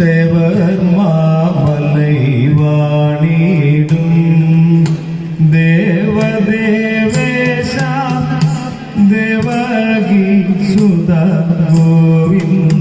தேவர் மாமலை வாணிடும். தேவ Devaki Sudha Govind.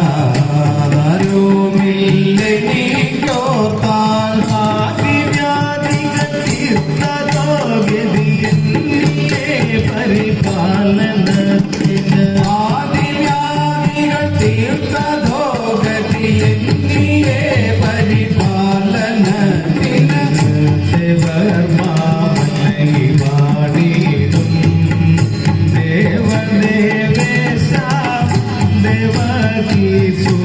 Gracias. Jesus.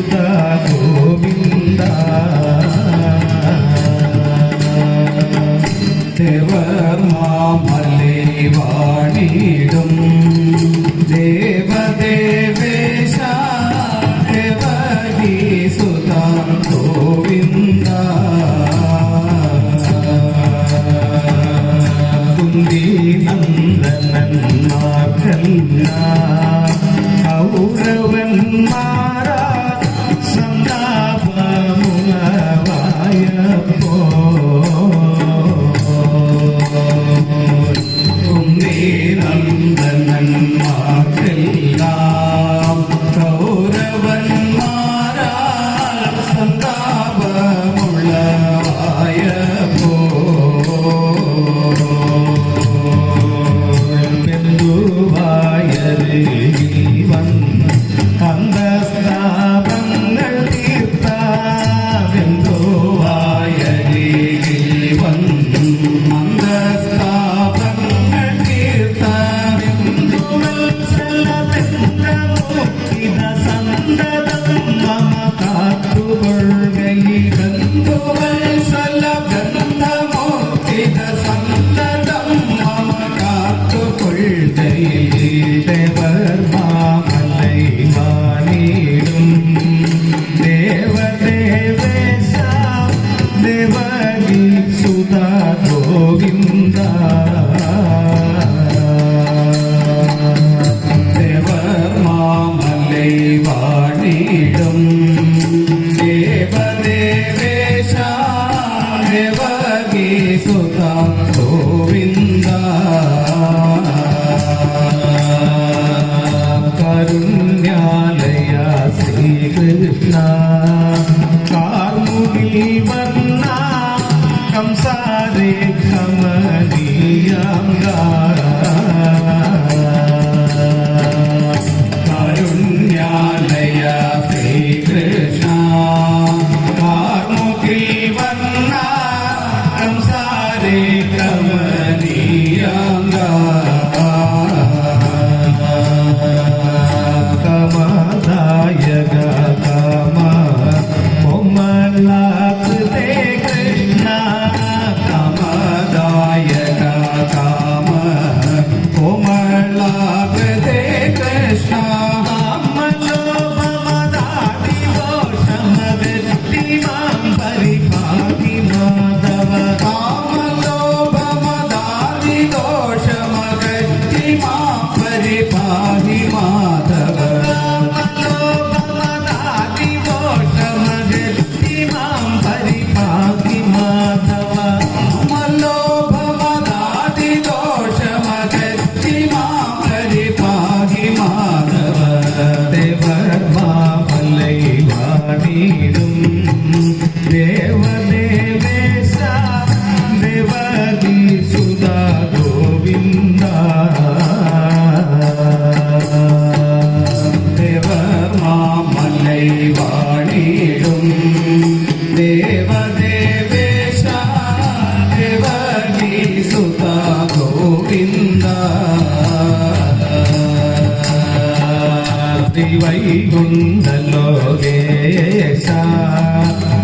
శ్రీవైగుండలోగేశ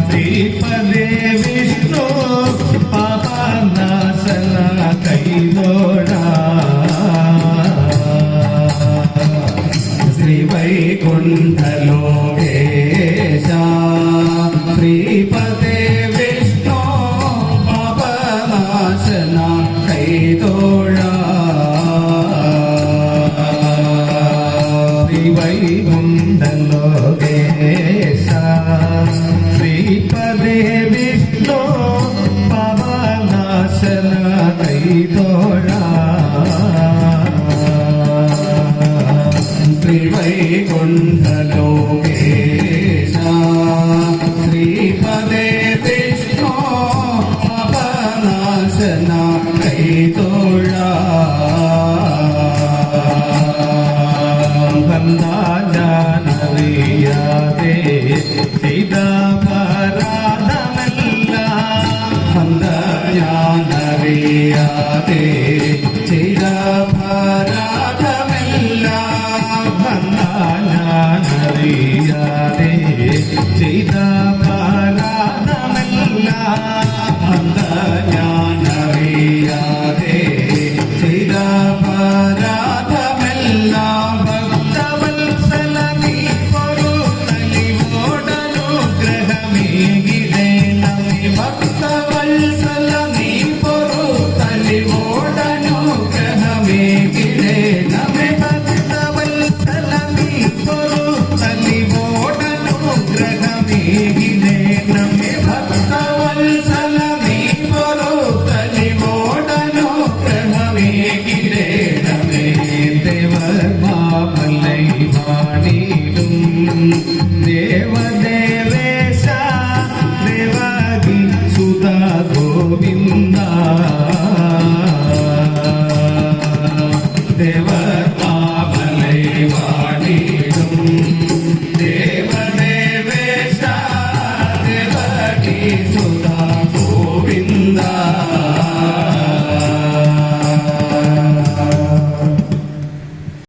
శ్రీపదే Vishnu పాపనాశన కైదోడా శ్రీవైకుంఠలోకేశ. శ్రీపదే Vishnu పాపనాశన కైతోళ శ్రీవైగుండలోగేశ శ్రీపదే Vishnu పాపనాశన కైదోడా